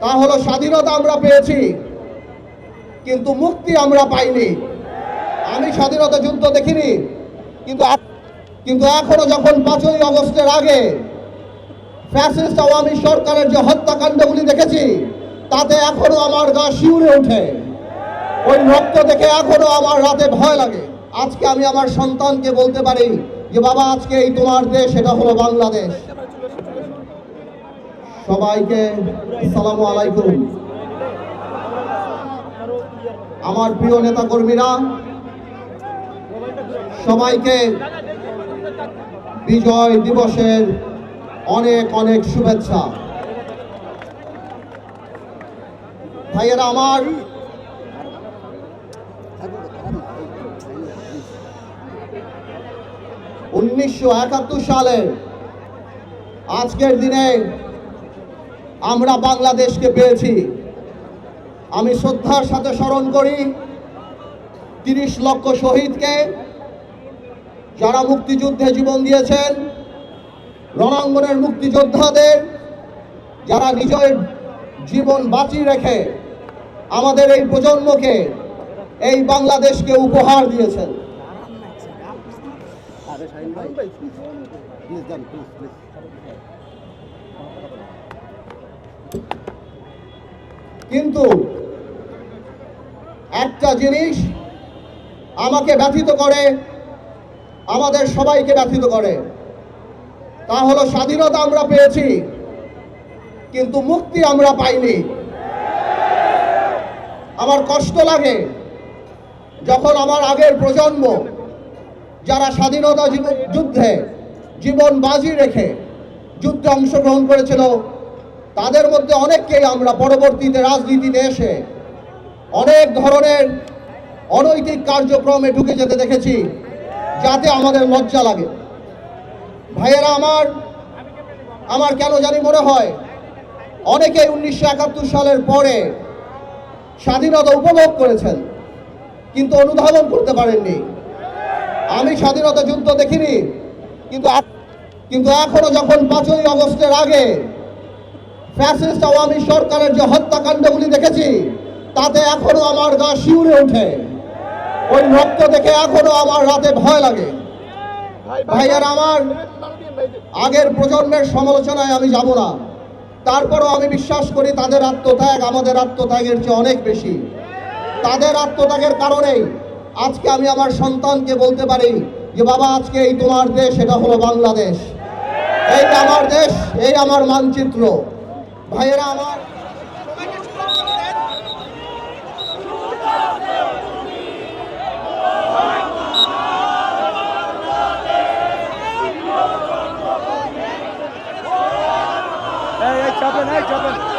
তা হলো স্বাধীনতা আমরা পেয়েছি, কিন্তু মুক্তি আমরা পাইনি। আমি স্বাধীনতা যুদ্ধ দেখিনি, কিন্তু কিন্তু এখনও যখন পাঁচই আগস্টের আগে ফ্যাসিস্ট আওয়ামী সরকারের যে হত্যাকাণ্ডগুলি দেখেছি, তাতে এখনও আমার গা শিউরে ওঠে। ওই রক্ত দেখে এখনও আমার রাতে ভয় লাগে। আজকে আমি আমার সন্তানকে বলতে পারি যে, বাবা, আজকে এই তোমার দেশ এটা হলো বাংলাদেশ। সবাইকে আসসালামু আলাইকুম। আমার প্রিয় নেতা কর্মীরা সবাইকে বিজয় দিবসের অনেক অনেক শুভেচ্ছা। ভাইয়েরা আমার, উনিশশো একাত্তর সালে আজকের দিনে আমরা বাংলাদেশকে পেয়েছি। আমি শ্রদ্ধার সাথে স্মরণ করি, তিরিশ লক্ষ শহীদকে যারা মুক্তিযুদ্ধে জীবন দিয়েছেন, রণাঙ্গনের মুক্তিযোদ্ধাদের যারা নিজের জীবন বাঁচিয়ে রেখে আমাদের এই প্রজন্মকে, এই বাংলাদেশকে উপহার দিয়েছেন। কিন্তু একটা জিনিস আমাকে ব্যথিত করে, আমাদের সবাইকে ব্যথিত করে। তা হলো স্বাধীনতা আমরা পেয়েছি, কিন্তু মুক্তি আমরা পাইনি। আমার কষ্ট লাগে যখন আমার আগের প্রজন্ম যারা স্বাধীনতা যুদ্ধে জীবন বাজি রেখে যুদ্ধে অংশগ্রহণ করেছিল তাদের মধ্যে অনেককেই আমরা পরবর্তীতে রাজনীতিতে এসে অনেক ধরনের অনৈতিক কার্যক্রমে ঢুকে যেতে দেখেছি, যাতে আমাদের লজ্জা লাগে। ভাইয়েরা আমার আমার কেন জানি মনে হয়, অনেকেই উনিশশো একাত্তর সালের পরে স্বাধীনতা উপভোগ করেছেন, কিন্তু অনুধাবন করতে পারেননি। আমি স্বাধীনতা যুদ্ধ দেখিনি, কিন্তু কিন্তু এখনও যখন পাঁচই আগস্টের আগে ফ্যাসিস্ট আওয়ামী সরকারের যে হত্যাকাণ্ডগুলি দেখেছি, তাতে এখনও আমার গা শিউরে ওঠে। ওই রক্ত দেখে এখনও আমার রাতে ভয় লাগে। ভাইয়ার আমার আগের প্রজন্মের সমালোচনায় আমি যাব না। তারপরও আমি বিশ্বাস করি তাদের আত্মত্যাগ আমাদের আত্মত্যাগের চেয়ে অনেক বেশি। তাদের আত্মত্যাগের কারণেই আজকে আমি আমার সন্তানকে বলতে পারি যে, বাবা, আজকে এই তোমার দেশ, এটা হলো বাংলাদেশ। এই আমার দেশ, এই আমার মানচিত্র ভাইয়েরা আমার এই এই চাপেন এই চাপেন